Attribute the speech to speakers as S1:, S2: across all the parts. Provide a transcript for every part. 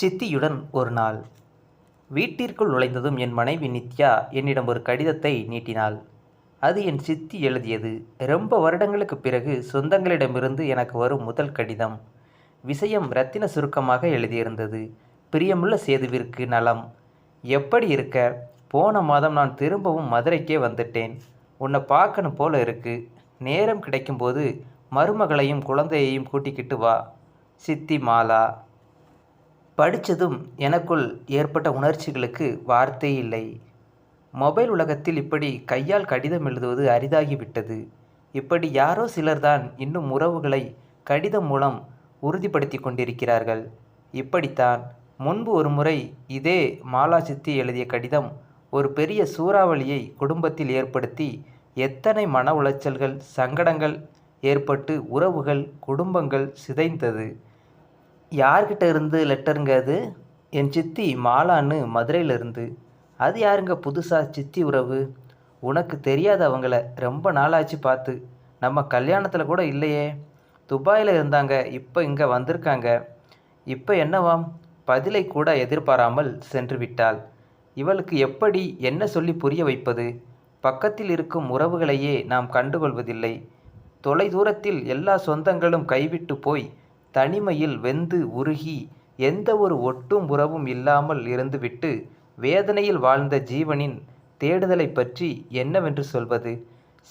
S1: சித்தியுடன் ஒரு நாள். வீட்டிற்குள் நுழைந்ததும் என் மனைவி நித்யா என்னிடம் ஒரு கடிதத்தை நீட்டினாள். அது என் சித்தி எழுதியது. ரொம்ப வருடங்களுக்குப் பிறகு சொந்தங்களிடமிருந்து எனக்கு வரும் முதல் கடிதம். விஷயம் ரத்தின சுருக்கமாக எழுதியிருந்தது. பிரியமுள்ள சேதுவிற்கு நலம். எப்படி இருக்க? போன மாதம் நான் திரும்பவும் மதுரைக்கே வந்துட்டேன். உன்னை பார்க்கணும் போல இருக்கு. நேரம் கிடைக்கும்போது மருமகளையும் குழந்தையையும் கூட்டிக்கிட்டு வா. சித்தி மாலா. படித்ததும் எனக்குள் ஏற்பட்ட உணர்ச்சிகளுக்கு வார்த்தை இல்லை மொபைல் உலகத்தில் இப்படி கையால் கடிதம் எழுதுவது அரிதாகிவிட்டது. இப்படி யாரோ சிலர்தான் இன்னும் உறவுகளை கடிதம் மூலம் உறுதிப்படுத்தி கொண்டிருக்கிறார்கள். இப்படித்தான் முன்பு ஒரு முறை இதே மாலா சித்தி எழுதிய கடிதம் ஒரு பெரிய சூறாவளியை குடும்பத்தில் ஏற்படுத்தி எத்தனை மன உளைச்சல்கள் சங்கடங்கள் ஏற்பட்டு உறவுகள் குடும்பங்கள் சிதைந்தது. யார்கிட்ட இருந்து லெட்டருங்க அது? என் சித்தி மாலான்னு மதுரையிலிருந்து அது யாருங்க புதுசாக சித்தி உறவு? உனக்கு தெரியாத அவங்கள ரொம்ப நாளாச்சு பார்த்து நம்ம கல்யாணத்தில் கூட இல்லையே. துபாயில் இருந்தாங்க இப்போ இங்கே வந்திருக்காங்க. இப்போ என்னவாம்? பதிலை கூட எதிர்பாராமல் சென்று விட்டாள். இவளுக்கு எப்படி என்ன சொல்லி புரிய வைப்பது? பக்கத்தில் இருக்கும் உறவுகளையே நாம் கண்டுகொள்வதில்லை. தொலைதூரத்தில் எல்லா சொந்தங்களும் கைவிட்டு போய் தனிமையில் வெந்து உருகி எந்த ஒரு ஒட்டும் உறவும் இல்லாமல் இருந்துவிட்டு வேதனையில் வாழ்ந்த ஜீவனின் தேடுதலை பற்றி என்னவென்று சொல்வது?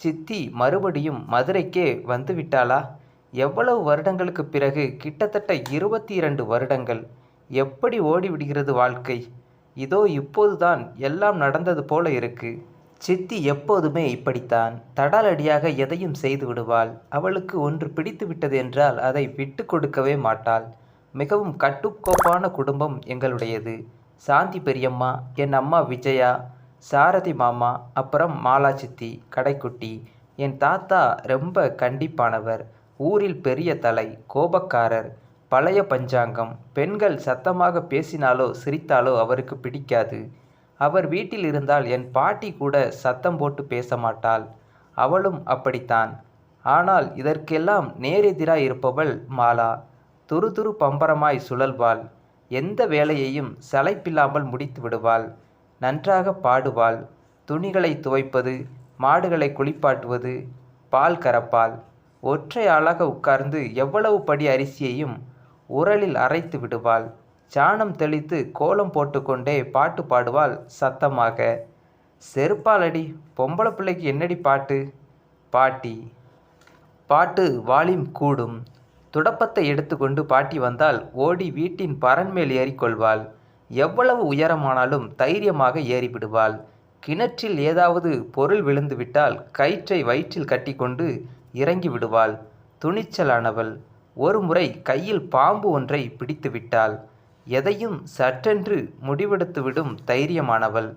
S1: சித்தி மறுபடியும் மதுரைக்கே வந்துவிட்டாளா? எவ்வளவு வருடங்களுக்கு பிறகு கிட்டத்தட்ட இருபத்தி இரண்டு வருடங்கள். எப்படி ஓடிவிடுகிறது வாழ்க்கை? இதோ இப்போதுதான் எல்லாம் நடந்தது போல இருக்கு. சித்தி எப்போதுமே இப்படித்தான். தடாலடியாக எதையும் செய்து விடுவாள். அவளுக்கு ஒன்று பிடித்து விட்டது என்றால் அதை விட்டு கொடுக்கவே மாட்டாள். மிகவும் கட்டுக்கோப்பான குடும்பம் எங்களுடையது. சாந்தி பெரியம்மா என் அம்மா விஜயா சாரதி மாமா அப்புறம் மாலா சித்தி கடைக்குட்டி. என் தாத்தா ரொம்ப கண்டிப்பானவர். ஊரில் பெரிய தலை கோபக்காரர் பழைய பஞ்சாங்கம். பெண்கள் சத்தமாக பேசினாலோ சிரித்தாலோ அவருக்கு பிடிக்காது. அவர் வீட்டில் இருந்தால் என் பாட்டி கூட சத்தம் போட்டு பேச மாட்டாள் அவளும் அப்படித்தான். ஆனால் இதற்கெல்லாம் நேரெதிராய் இருப்பவள் மாலா. துரு துரு பம்பரமாய் சுழல்வாள். எந்த வேலையையும் சளைப்பில்லாமல் முடித்து விடுவாள். நன்றாக பாடுவாள். துணிகளை துவைப்பது மாடுகளை குளிப்பாட்டுவது பால் கறப்பாள். ஒற்றை ஆளாக உட்கார்ந்து எவ்வளவு படி அரிசியையும் உரலில் அரைத்து விடுவாள். சாணம் தெளித்து கோலம் போட்டுக்கொண்டே பாட்டு பாடுவாள் சத்தமாக. செருப்பாலடி பொம்பளை பிள்ளைக்கு என்னடி பாட்டு? பாட்டி. பாட்டு வால்யூம் கூடும். துடப்பத்தை எடுத்துக்கொண்டு பாட்டி வந்தால் ஓடி வீட்டின் பரன்மேல் ஏறிக்கொள்வாள். எவ்வளவு உயரமானாலும் தைரியமாக ஏறிவிடுவாள். கிணற்றில் ஏதாவது பொருள் விழுந்துவிட்டால் கயிற்றை வயிற்றில் கட்டிக்கொண்டு இறங்கி விடுவாள் துணிச்சலானவள். ஒரு முறை கையில் பாம்பு ஒன்றை பிடித்து விட்டாள் எதையும் சட்டென்று முடிவெடுத்துவிடும் தைரியமானவள்.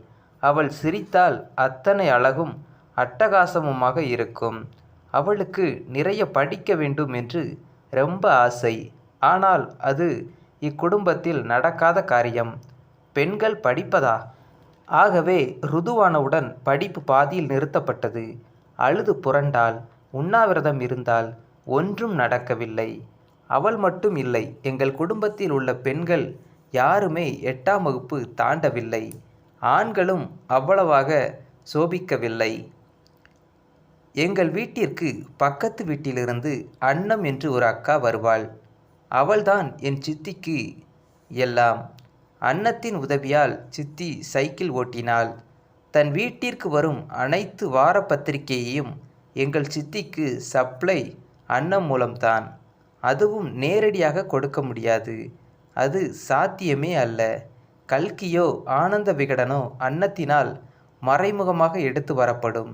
S1: அவள் சிரித்தால் அத்தனை அழகும் அட்டகாசமுமாக இருக்கும். அவளுக்கு நிறைய படிக்க வேண்டும் என்று ரொம்ப ஆசை. ஆனால் அது இக்குடும்பத்தில் நடக்காத காரியம். பெண்கள் படிப்பதா? ஆகவே ருதுவானவுடன் படிப்பு பாதியில் நிறுத்தப்பட்டது. அழுது புரண்டால் உண்ணாவிரதம் இருந்தால் ஒன்றும் நடக்கவில்லை. அவள் மட்டும் இல்லை எங்கள் குடும்பத்தில் உள்ள பெண்கள் யாருமே எட்டாம் வகுப்பு தாண்டவில்லை. ஆண்களும் அவ்வளவாக சோபிக்கவில்லை. எங்கள் வீட்டிற்கு பக்கத்து வீட்டிலிருந்து அன்னம் என்று ஒரு அக்கா வருவாள். அவள்தான் என் சித்திக்கு எல்லாம். அன்னத்தின் உதவியால் சித்தி சைக்கிள் ஓட்டினாள். தன் வீட்டிற்கு வரும் அனைத்து வார பத்திரிகையையும் எங்கள் சித்திக்கு சப்ளை அன்னம் மூலம்தான். அதுவும் நேரடியாக கொடுக்க முடியாது. அது சாத்தியமே அல்ல. கல்கியோ ஆனந்த விகடனோ அன்னத்தினால் மறைமுகமாக எடுத்து வரப்படும்.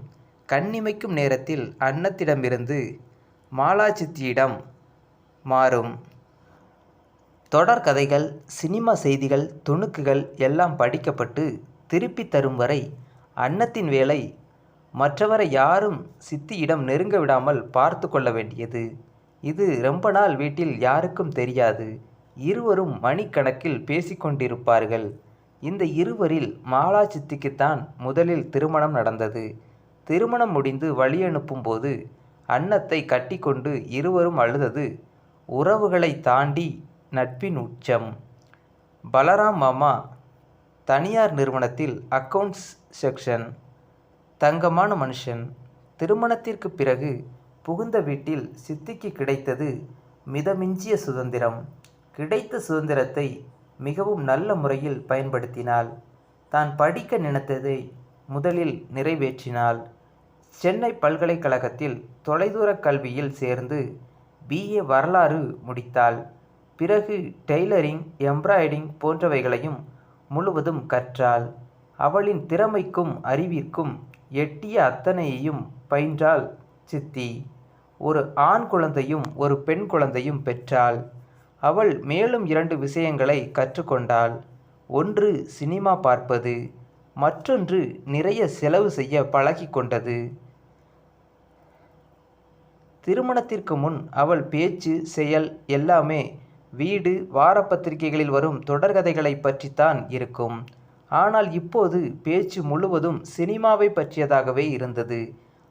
S1: கண்ணிமைக்கும் நேரத்தில் அன்னத்திடமிருந்து மாலாச்சித்தியிடம் மாறும். தொடர்கதைகள் சினிமா செய்திகள் துணுக்குகள் எல்லாம் படிக்கப்பட்டு திருப்பி தரும் வரை அன்னத்தின் வேலை மற்றவரை யாரும் சித்தியிடம் நெருங்க விடாமல் பார்த்து கொள்ள வேண்டியது. இது ரொம்ப நாள் வீட்டில் யாருக்கும் தெரியாது. இருவரும் மணிக்கணக்கில் பேசிக்கொண்டிருப்பார்கள் இந்த இருவரில் மாலா சித்திக்குத்தான் முதலில் திருமணம் நடந்தது. திருமணம் முடிந்து வழி அனுப்பும்போது அன்னத்தை கட்டிக்கொண்டு இருவரும் அழுதது உறவுகளை தாண்டி நட்பின் உச்சம். பலராம் மாமா தனியார் நிறுவனத்தில் அக்கவுண்ட்ஸ் செக்ஷன் தங்கமான மனுஷன். திருமணத்திற்கு பிறகு புகுந்த வீட்டில் சித்திக்கு கிடைத்தது மிதமிஞ்சிய சுதந்திரம். கிடைத்த சுதந்திரத்தை மிகவும் நல்ல முறையில் பயன்படுத்தினாள். தான் படிக்க நினைத்ததை முதலில் நிறைவேற்றினாள். சென்னை பல்கலைக்கழகத்தில் தொலைதூர கல்வியில் சேர்ந்து பிஏ வரலாறு முடித்தாள். பிறகு டெய்லரிங் எம்ப்ராய்டிங் போன்றவைகளையும் முழுவதும் கற்றாள். அவளின் திறமைக்கும் அறிவிற்கும் எட்டிய அத்தனையையும் பயின்றாள் சித்தி. ஒரு ஆண் குழந்தையும் ஒரு பெண் குழந்தையும் பெற்றாள். அவள் மேலும் இரண்டு விஷயங்களை கற்றுக்கொண்டாள். ஒன்று சினிமா பார்ப்பது மற்றொன்று நிறைய செலவு செய்ய பழகி கொண்டது. திருமணத்திற்கு முன் அவள் பேச்சு செயல் எல்லாமே வீடு வாரப்பத்திரிகைகளில் வரும் தொடர்கதைகளை பற்றித்தான் இருக்கும். ஆனால் இப்போது பேச்சு முழுவதும் சினிமாவை பற்றியதாகவே இருந்தது.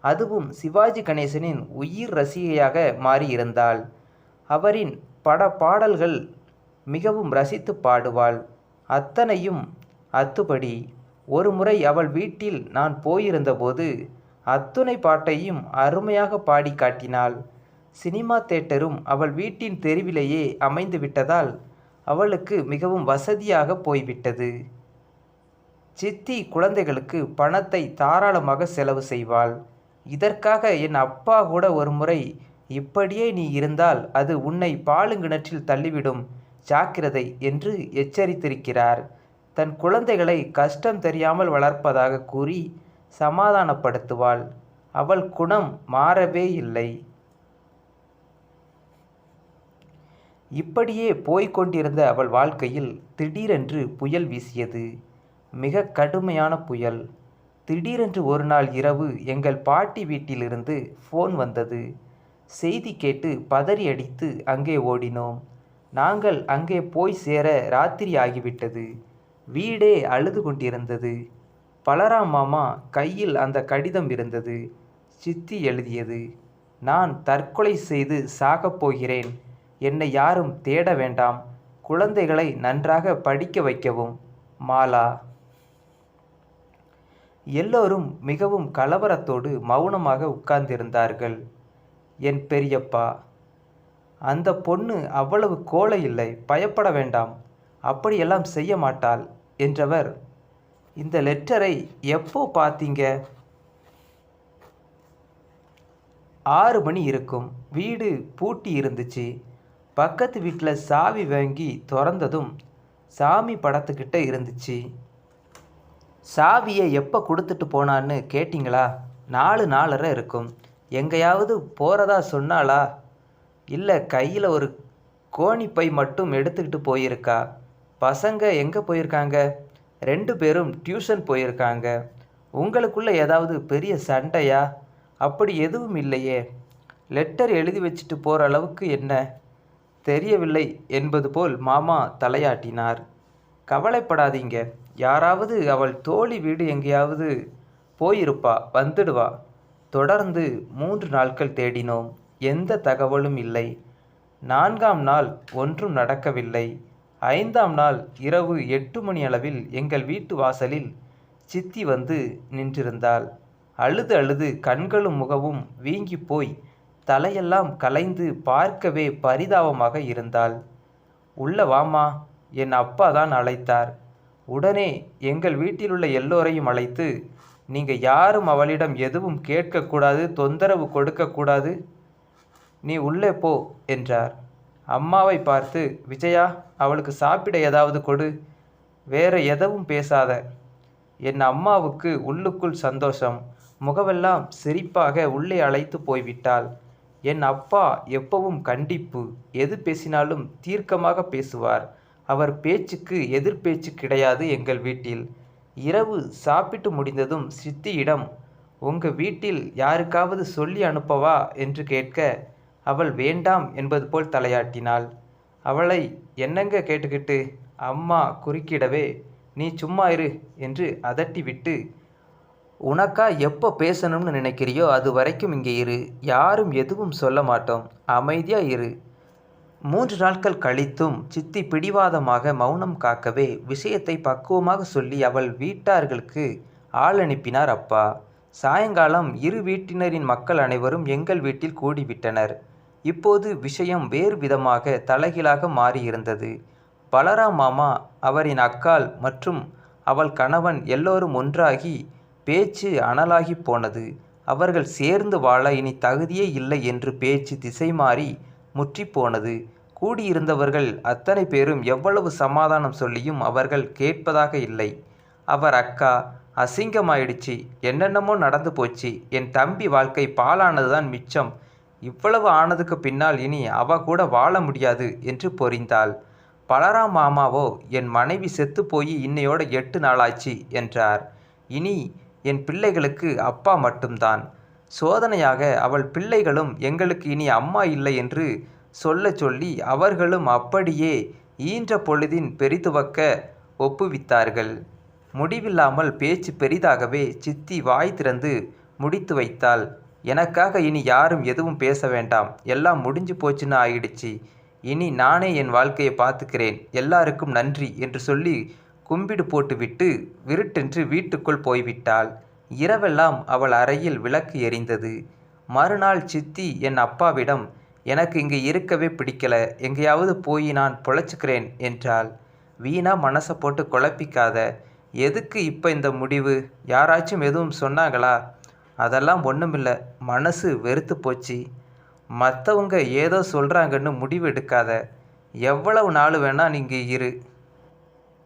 S1: அதுவும் சிவாஜி கணேசனின் உயிர் ரசிகையாக மாறியிருந்தாள். அவரின் பட பாடல்கள் மிகவும் ரசித்து பாடுவாள். அத்தனையும் அத்துபடி ஒரு முறை அவள் வீட்டில் நான் போயிருந்தபோது அத்துணை பாட்டையும் அருமையாக பாடி காட்டினாள். சினிமா தேட்டரும் அவள் வீட்டின் தெருவிலேயே அமைந்து விட்டதால் அவளுக்கு மிகவும் வசதியாக போய்விட்டது. சித்தி குழந்தைகளுக்கு பணத்தை தாராளமாக செலவு செய்வாள். இதற்காக என் அப்பா கூட ஒரு முறை இப்படியே நீ இருந்தால் அது உன்னை பாலுங்கிணற்றில் தள்ளிவிடும் ஜாக்கிரதை என்று எச்சரித்திருக்கிறார். தன் குழந்தைகளை கஷ்டம் தெரியாமல் வளர்ப்பதாக கூறி சமாதானப்படுத்துவாள். அவள் குணம் மாறவே இல்லை. இப்படியே போய்க் கொண்டிருந்த அவள் வாழ்க்கையில் திடீரென்று புயல் வீசியது. மிக கடுமையான புயல். திடீரென்று ஒரு நாள் இரவு எங்கள் பாட்டி வீட்டிலிருந்து ஃபோன் வந்தது. செய்தி கேட்டு பதறி அடித்து அங்கே ஓடினோம். நாங்கள் அங்கே போய் சேர ராத்திரி ஆகிவிட்டது. வீடே அழுது கொண்டிருந்தது. பலராம் மாமா கையில் அந்த கடிதம் இருந்தது. சித்தி எழுதியது நான் தற்கொலை செய்து சாகப் போகிறேன். என்னை யாரும் தேட வேண்டாம். குழந்தைகளை நன்றாக படிக்க வைக்கவும். மாலா எல்லோரும் மிகவும் கலவரத்தோடு மௌனமாக உட்கார்ந்திருந்தார்கள். என் பெரியப்பா அந்த பொண்ணு அவ்வளவு கோழை இல்லை பயப்பட வேண்டாம். அப்படியெல்லாம் செய்ய மாட்டாள் என்றவர் இந்த லெட்டரை எப்போ பார்த்தீங்க? ஆறு மணி இருக்கும். வீடு பூட்டி இருந்துச்சு. பக்கத்து வீட்டில் சாவி வாங்கி திறந்ததும் சாமி படத்துக்கிட்ட இருந்துச்சு. சாவியை எப்போ கொடுத்துட்டு போனான்னு கேட்டிங்களா? நாலு நாலரை இருக்கும். எங்கேயாவது போகிறதா சொன்னாளா? இல்லை கையில் ஒரு கோணிப்பை மட்டும் எடுத்துக்கிட்டு போயிருக்கா? பசங்க எங்கே போயிருக்காங்க? ரெண்டு பேரும் டியூஷன் போயிருக்காங்க. உங்களுக்குள்ளே ஏதாவது பெரிய சண்டையா? அப்படி எதுவும் இல்லையே. லெட்டர் எழுதி வச்சுட்டு போகிற அளவுக்கு என்ன? தெரியவில்லை என்பது போல் மாமா தலையாட்டினார். கவலைப்படாதீங்க. யாராவது அவள் தோழி வீடு எங்கேயாவது போயிருப்பா வந்துடுவா. தொடர்ந்து மூன்று நாட்கள் தேடினோம். எந்த தகவலும் இல்லை. நான்காம் நாள் ஒன்றும் நடக்கவில்லை. ஐந்தாம் நாள் இரவு எட்டு மணி அளவில் எங்கள் வீட்டு வாசலில் சித்தி வந்து நின்றிருந்தாள். அழுது அழுது கண்களும் முகமும் வீங்கி போய் தலையெல்லாம் கலைந்து பார்க்கவே பரிதாபமாக இருந்தாள். உள்ள வாமா என் அப்பா தான் அழைத்தார். உடனே எங்கள் வீட்டிலுள்ள எல்லோரையும் அழைத்து நீங்கள் யாரும் அவளிடம் எதுவும் கேட்கக்கூடாது தொந்தரவு கொடுக்கக்கூடாது. நீ உள்ளே போ என்றார். அம்மாவை பார்த்து விஜயா அவளுக்கு சாப்பிட ஏதாவது கொடு. வேற எதுவும் பேசாத. என் அம்மாவுக்கு உள்ளுக்குள் சந்தோஷம். முகவெல்லாம் சிரிப்பாக உள்ளே அழைத்து போய்விட்டாள். என் அப்பா எப்பவும் கண்டிப்பு. எது பேசினாலும் தீர்க்கமாக பேசுவார். அவர் பேச்சுக்கு எதிர்பேச்சு கிடையாது எங்கள் வீட்டில். இரவு சாப்பிட்டு முடிந்ததும் சித்தியிடம் உங்க வீட்டில் யாருக்காவது சொல்லி அனுப்பவா? என்று கேட்க அவள் வேண்டாம் என்பது போல் தலையாட்டினாள். அவளை என்னங்க கேட்டுக்கிட்டு? அம்மா குறுக்கிடவே. நீ சும்மா இரு என்று அதட்டிவிட்டு உனக்கா எப்போ பேசணும்னு நினைக்கிறியோ அது வரைக்கும் இங்கே இரு. யாரும் எதுவும் சொல்ல மாட்டோம். அமைதியாக இரு. மூன்று நாட்கள் கழித்தும் சித்தி பிடிவாதமாக மௌனம் காக்கவே விஷயத்தை பக்குவமாக சொல்லி அவள் வீட்டார்களுக்கு ஆள் அனுப்பினார் அப்பா. சாயங்காலம் இரு வீட்டினரின் மக்கள் அனைவரும் எங்கள் வீட்டில் கூடிவிட்டனர். இப்போது விஷயம் வேறு விதமாக தலைகீழாக மாறியிருந்தது. பலராம் மாமா அவரின் அக்காள் மற்றும் அவள் கணவன் எல்லோரும் ஒன்றாகி பேச்சு அனலாகி போனது. அவர்கள் சேர்ந்து வாழ இனி தகுதியே இல்லை என்று பேச்சு திசை மாறி முற்றிப் போனது. கூடியிருந்தவர்கள் அத்தனை பேரும் எவ்வளவு சமாதானம் சொல்லியும் அவர்கள் கேட்பதாக இல்லை. அவர் அக்கா அசிங்கமாயிடுச்சு. என்னென்னமோ நடந்து போச்சு. என் தம்பி வாழ்க்கை பாழானதுதான் மிச்சம். இவ்வளவு ஆனதுக்கு பின்னால் இனி அவ கூட வாழ முடியாது என்று பொறிந்தாள். பலராம் மாமாவோ என் மனைவி செத்து போய் இன்னையோட எட்டு நாளாச்சு என்றார். இனி என் பிள்ளைகளுக்கு அப்பா மட்டும்தான். சோதனையாக அவள் பிள்ளைகளும் எங்களுக்கு இனி அம்மா இல்லை என்று சொல்ல சொல்லி அவர்களும் அப்படியே ஈன்ற பொழுதின் பெரிதுவக்க ஒப்புவித்தார்கள். முடிவில்லாமல் பேச்சு பெரிதாகவே சித்தி வாய் திறந்து முடித்து வைத்தாள். எனக்காக இனி யாரும் எதுவும் பேச வேண்டாம். எல்லாம் முடிஞ்சு போச்சுன்னு ஆயிடுச்சு. இனி நானே என் வாழ்க்கையை பார்த்துக்கிறேன். எல்லாருக்கும் நன்றி என்று சொல்லி கும்பிடு போட்டுவிட்டு விருட்டென்று வீட்டுக்குள் போய்விட்டாள். இரவெல்லாம் அவள் அறையில் விளக்கு எரிந்தது. மறுநாள் சித்தி என் அப்பாவிடம் எனக்கு இங்கே இருக்கவே பிடிக்கல. எங்கேயாவது போய் நான் பொழைச்சிக்கிறேன் என்றாள். வீணா மனசை போட்டு குழப்பிக்காத. எதுக்கு இப்போ இந்த முடிவு? யாராச்சும் எதுவும் சொன்னாங்களா? அதெல்லாம் ஒன்றுமில்லை மனசு வெறுத்து போச்சு. மற்றவங்க ஏதோ சொல்கிறாங்கன்னு முடிவு எடுக்காத. எவ்வளவு நாள் வேணால் நீங்கள் இரு.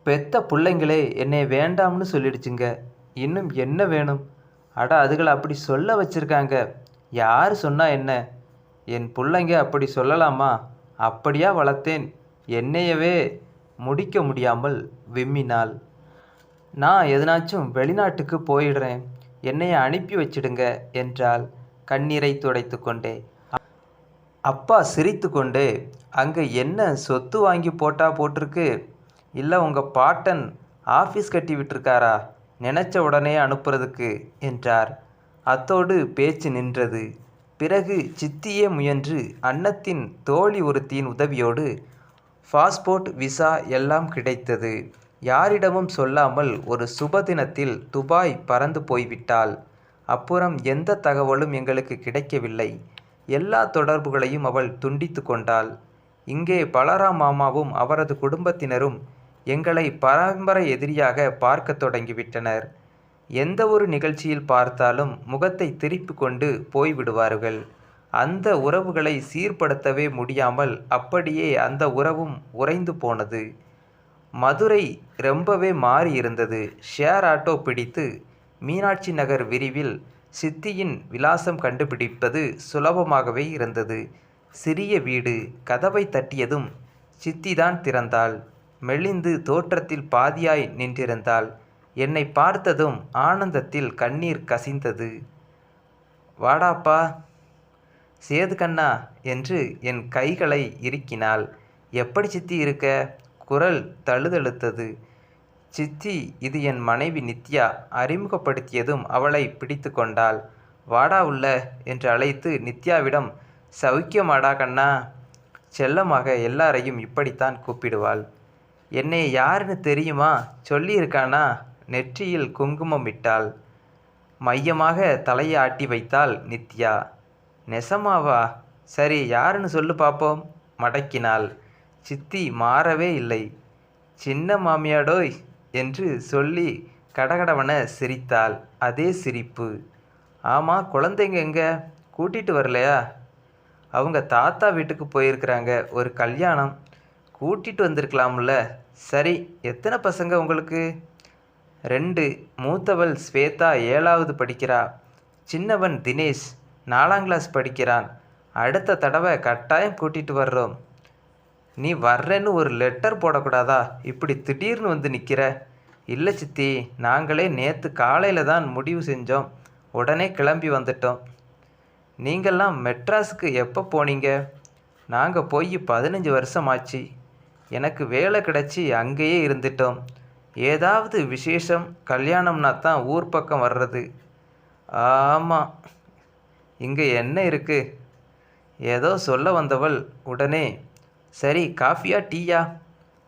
S1: பெத்த பிள்ளைங்களே என்னை வேண்டாம்னு சொல்லிடுச்சுங்க. இன்னும் என்ன வேணும்? அட அதுகளை அப்படி சொல்ல வச்சுருக்காங்க. யார் சொன்னால் என்ன? என் பிள்ளைங்க அப்படி சொல்லலாமா? அப்படியா வளர்த்தேன். என்னையவே முடிக்க முடியாமல் விம்மினாள். நான் எதனாச்சும் வெளிநாட்டுக்கு போயிடுறேன். என்னைய அனுப்பி வச்சிடுங்க என்றால் கண்ணீரை துடைத்து கொண்டே. அப்பா சிரித்து கொண்டே அங்கே என்ன சொத்து வாங்கி போட்டா போட்டிருக்கு? இல்லை உங்கள் பாட்டன் ஆஃபீஸ் கட்டி விட்டுருக்காரா? நினச்ச உடனே அனுப்புறதுக்கு என்றார். அத்தோடு பேச்சு நின்றது. பிறகு சித்தியே முயன்று அன்னத்தின் தோழி ஒருத்தியின் உதவியோடு பாஸ்போர்ட் விசா எல்லாம் கிடைத்தது. யாரிடமும் சொல்லாமல் ஒரு சுப தினத்தில் துபாய் பறந்து போய்விட்டாள். அப்புறம் எந்த தகவலும் எங்களுக்கு கிடைக்கவில்லை. எல்லா தொடர்புகளையும் அவள் துண்டித்து கொண்டாள். இங்கே பலராம் மாமாவும் அவரது குடும்பத்தினரும் எங்களை பரம்பரை எதிரியாக பார்க்க தொடங்கிவிட்டனர். எந்த ஒரு நிகழ்ச்சியில் பார்த்தாலும் முகத்தை திருப்பி கொண்டு போய்விடுவார்கள். அந்த உறவுகளை சீர்படுத்தவே முடியாமல் அப்படியே அந்த உறவும் உறைந்து போனது. மதுரை ரொம்பவே மாறி இருந்தது ஷேர் ஆட்டோ பிடித்து மீனாட்சி நகர் விரிவில் சித்தியின் விலாசம் கண்டுபிடிப்பது சுலபமாகவே இருந்தது. சிறிய வீடு கதவை தட்டியதும் சித்திதான் திறந்தாள். மெலிந்து தோற்றத்தில் பாதியாய் நின்றிருந்தாள். என்னை பார்த்ததும் ஆனந்தத்தில் கண்ணீர் கசிந்தது. வாடாப்பா சேது கண்ணா என்று என் கைகளை இறுக்கினாள். எப்படி சித்தி இருக்க? குரல் தழுதழுத்தது. சித்தி இது என் மனைவி நித்யா அறிமுகப்படுத்தியதும் அவளை பிடித்து கொண்டாள். வாடா உள்ள என்று அழைத்து நித்யாவிடம் சௌக்கியமாடா கண்ணா செல்லமாக எல்லாரையும் இப்படித்தான் கூப்பிடுவாள். என்னை யாருன்னு தெரியுமா? சொல்லியிருக்கானா? நெற்றியில் குங்குமமிட்டாள் மையமாக தலையை ஆட்டி வைத்தாள் நித்யா. நெசமாவா? சரி யாருன்னு சொல்லு பார்ப்போம் மடக்கினாள். சித்தி மாறவே இல்லை. சின்ன மாமியாடோய் என்று சொல்லி கடகடவன சிரித்தாள். அதே சிரிப்பு. ஆமாம் குழந்தைங்க எங்கே? கூட்டிகிட்டு வரலையா? அவங்க தாத்தா வீட்டுக்கு போயிருக்கிறாங்க. ஒரு கல்யாணம். கூட்டிகிட்டு வந்திருக்கலாம்ல. சரி எத்தனை பசங்க உங்களுக்கு? ரெண்டு மூத்தவள் ஸ்வேதா ஏழாவது படிக்கிறா. சின்னவன் தினேஷ் நாலாம் கிளாஸ் படிக்கிறான். அடுத்த தடவை கட்டாயம் கூட்டிகிட்டு வர்றோம். நீ வர்றேன்னு ஒரு லெட்டர் போடக்கூடாதா? இப்படி திடீர்னு வந்து நிற்கிற இல்லை சித்தி நாங்களே நேற்று காலையில் தான் முடிவு செஞ்சோம். உடனே கிளம்பி வந்துட்டோம். நீங்கள்லாம் மெட்ராஸுக்கு எப்போ போனீங்க? நாங்கள் போய் பதினஞ்சு வருஷம் ஆச்சு எனக்கு வேலை கிடச்சி அங்கேயே இருந்துட்டோம். ஏதாவது விசேஷம் கல்யாணம்னா தான் ஊர் பக்கம் வர்றது. ஆமாம் இங்கே என்ன இருக்குது ஏதோ சொல்ல வந்தவள் உடனே சரி காஃபியா டீயா?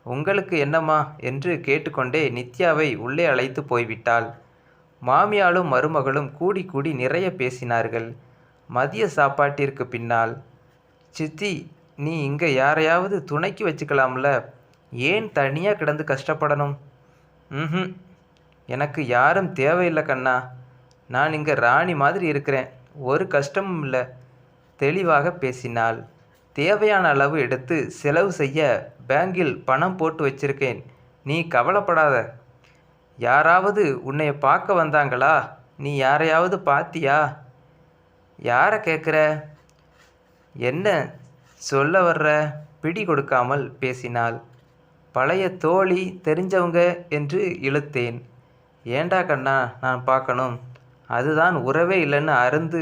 S1: உங்களுக்கு என்னம்மா? என்று கேட்டுக்கொண்டே நித்யாவை உள்ளே அழைத்து போய்விட்டாள். மாமியாலும் மருமகளும் கூடி கூடி நிறைய பேசினார்கள். மதிய சாப்பாட்டிற்கு பின்னால் சித்தி நீ இங்கே யாரையாவது துணைக்கு வச்சுக்கலாம்ல? ஏன் தனியாக கிடந்து கஷ்டப்படணும்? ம் எனக்கு யாரும் தேவையில்லை கண்ணா. நான் இங்கே ராணி மாதிரி இருக்கிறேன். ஒரு கஷ்டமும் இல்லை. தெளிவாக பேசினாள். தேவையான அளவு எடுத்து செலவு செய்ய பேங்கில் பணம் போட்டு வச்சிருக்கேன். நீ கவலைப்படாத. யாராவது உன்னை பார்க்க வந்தாங்களா? நீ யாரையாவது பார்த்தியா யாரை கேட்குற என்ன சொல்ல வர்ற? பிடி கொடுக்காமல் பேசினாள். பழைய தோழி தெரிஞ்சவங்க என்று இழுத்தேன். ஏண்டா கண்ணா நான் பார்க்கணும். அதுதான் உறவே இல்லைன்னு அருந்து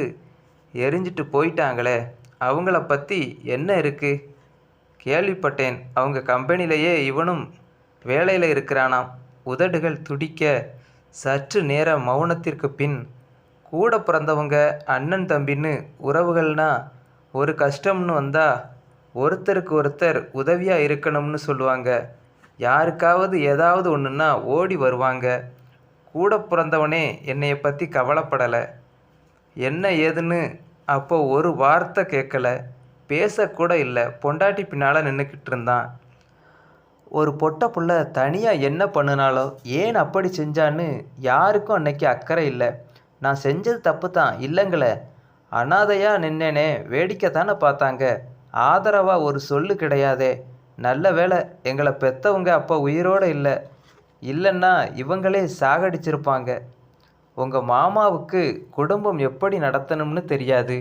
S1: எரிஞ்சிட்டு போயிட்டாங்களே அவங்கள பற்றி என்ன இருக்கு? கேள்விப்பட்டேன். அவங்க கம்பெனிலேயே இவனும் வேலையில் இருக்கிறானாம். உதடுகள் துடிக்க சற்று நேர மௌனத்திற்கு பின் கூட பிறந்தவங்க அண்ணன் தம்பின்னு உறவுகள்னா ஒரு கஷ்டம்னு வந்தால் ஒருத்தருக்கு ஒருத்தர் உதவியாக இருக்கணும்னு சொல்லுவாங்க. யாருக்காவது ஏதாவது ஒன்றுன்னா ஓடி வருவாங்க. கூட பிறந்தவனே என்னைய பற்றி கவலைப்படலை. என்ன ஏதுன்னு அப்போ ஒரு வார்த்தை கேட்கல பேசக்கூட இல்லை. பொண்டாட்டி பின்னால் நின்றுக்கிட்டு இருந்தான். ஒரு பொட்டை புள்ள தனியாக என்ன பண்ணுனாலோ ஏன் அப்படி செஞ்சான்னு யாருக்கும் அன்னைக்கு அக்கறை இல்லை. நான் செஞ்சது தப்பு தான் இல்லைங்களே. அனாதையாக நின்னேனே வேடிக்கை தானே பார்த்தாங்க. ஆதரவாக ஒரு சொல்லு கிடையாதே. நல்ல வேளை எங்களை பெற்றவங்க அப்போ உயிரோடு இல்லை. இல்லைன்னா இவங்களே சாகடிச்சிருப்பாங்க. உங்கள் மாமாவுக்கு குடும்பம் எப்படி நடத்தணும்னு தெரியாது.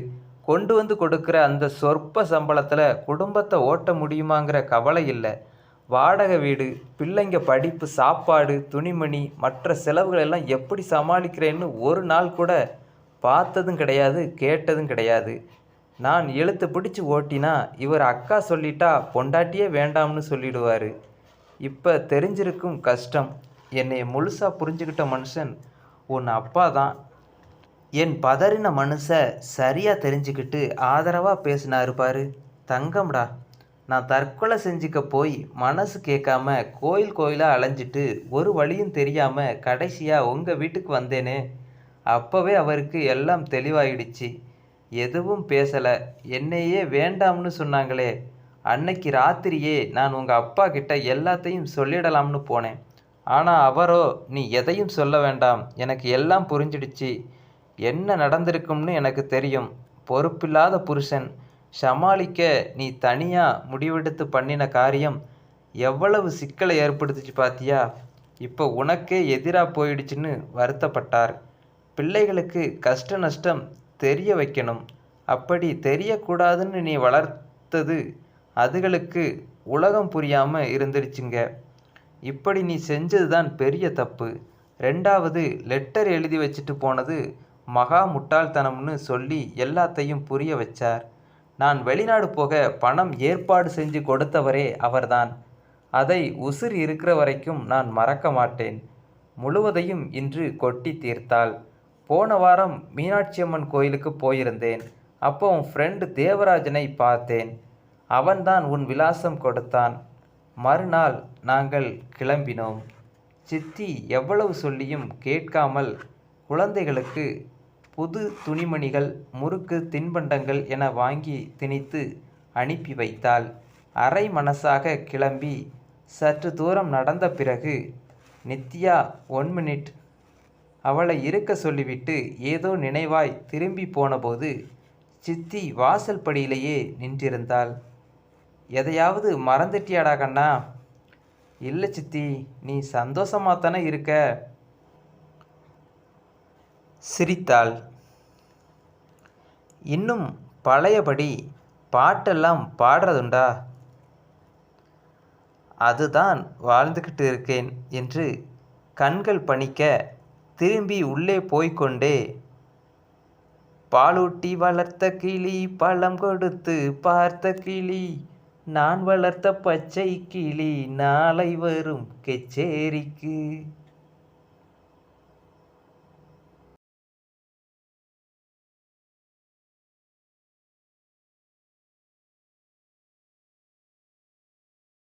S1: கொண்டு வந்து கொடுக்குற அந்த சொற்ப சம்பளத்தில் குடும்பத்தை ஓட்ட முடியுமாங்கிற கவலை இல்லை. வாடகை வீடு பிள்ளைங்க படிப்பு சாப்பாடு துணிமணி மற்ற செலவுகள் எல்லாம் எப்படி சமாளிக்கிறேன்னு ஒரு நாள் கூட பார்த்ததும் கிடையாது கேட்டதும் கிடையாது. நான் இழுத்து பிடிச்சி ஓட்டினா இவர் அக்கா சொல்லிட்டா பொண்டாட்டியே வேண்டாம்னு சொல்லிடுவார். இப்போ தெரிஞ்சிருக்கும் கஷ்டம். என்னை முழுசாக புரிஞ்சுக்கிட்ட மனுஷன் உன் அப்பா தான். என் பதறின மனுஷ சரியாக தெரிஞ்சுக்கிட்டு ஆதரவாக பேசினாரு பாரு. தங்கம்டா. நான் தற்கொலை செஞ்சுக்க போய் மனசு கேட்காம கோயில் கோயிலாக அலைஞ்சிட்டு ஒரு வழியும் தெரியாமல் கடைசியாக உங்கள் வீட்டுக்கு வந்தேனே. அப்போவே அவருக்கு எல்லாம் தெளிவாயிடுச்சு. எதுவும் பேசலை. என்னையே வேண்டாம்னு சொன்னாங்களே. அன்னைக்கு ராத்திரியே நான் உங்கள் அப்பா கிட்ட எல்லாத்தையும் சொல்லிடலாம்னு போனேன். ஆனால் அவரோ நீ எதையும் சொல்ல வேண்டாம். எனக்கு எல்லாம் புரிஞ்சிடுச்சு. என்ன நடந்திருக்கும்னு எனக்கு தெரியும். பொறுப்பில்லாத புருஷன். சமாளிக்க நீ தனியாக முடிவெடுத்து பண்ணின காரியம் எவ்வளவு சிக்கலை ஏற்படுத்துச்சு பாத்தியா? இப்போ உனக்கே எதிராக போயிடுச்சுன்னு வருத்தப்பட்டார். பிள்ளைகளுக்கு கஷ்ட நஷ்டம் தெரிய வைக்கணும். அப்படி தெரியக்கூடாதுன்னு நீ வளர்த்தது அதுகளுக்கு உலகம் புரியாமல் இருந்துருச்சுங்க. இப்படி நீ செஞ்சது தான் பெரிய தப்பு. ரெண்டாவது லெட்டர் எழுதி வச்சுட்டு போனது மகா முட்டாள்தனம்னு சொல்லி எல்லாத்தையும் புரிய வச்சார். நான் வெளிநாடு போக பணம் ஏற்பாடு செஞ்சு கொடுத்தவரே அவர்தான். அதை உசிர் இருக்கிற வரைக்கும் நான் மறக்க மாட்டேன். முழுவதையும் இன்று கொட்டி தீர்த்தாள். போன வாரம் மீனாட்சி அம்மன் கோயிலுக்கு போயிருந்தேன். அப்போ உன் ஃப்ரெண்டு தேவராஜனை பார்த்தேன். அவன்தான் உன் விலாசம் கொடுத்தான். மறுநாள் நாங்கள் கிளம்பினோம். சித்தி எவ்வளவு சொல்லியும் கேட்காமல் குழந்தைகளுக்கு புது துணிமணிகள் முறுக்கு தின்பண்டங்கள் என வாங்கி திணித்து அனுப்பி வைத்தாள். அரை மனசாக கிளம்பி சற்று தூரம் நடந்த பிறகு நித்யா ஒன் மினிட் அவளை இருக்க சொல்லிவிட்டு ஏதோ நினைவாய் திரும்பி போனபோது சித்தி வாசல் படியிலேயே நின்றிருந்தாள். எதையாவது மறந்துட்டியாடா கண்ணா? இல்லை சித்தி நீ சந்தோஷமாக தானே இருக்க? சிரித்தாள். இன்னும் பழையபடி பாட்டெல்லாம் பாடுறதுண்டா? அதுதான் வாழ்ந்துக்கிட்டு இருக்கேன் என்று கண்கள் பணிக்க திரும்பி உள்ளே போய்க்கொண்டே பாலூட்டி வளர்த்த கிளி பழம் கொடுத்து பார்த்த கிளி நான் வளர்த்த பச்சை கிளி நாளை வரும் கச்சேரிக்கு.